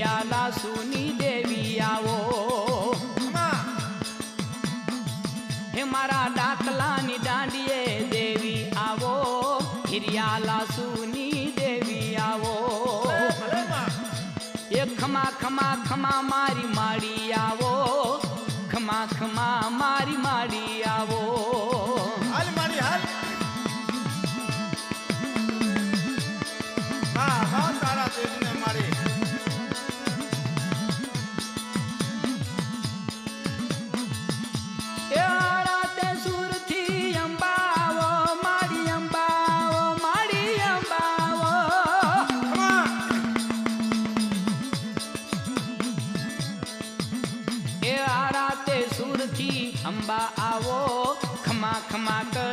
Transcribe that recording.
ला सुनी देवी आवो हाँ। हे मारा डाकला नी देवी आवो हिरियाला सुनी देवी आवो ये खमा खमा खमा मारी माड़ी आवो खमा खमा मारी माड़ी आवो અંબા આવો ખમા ખમા કર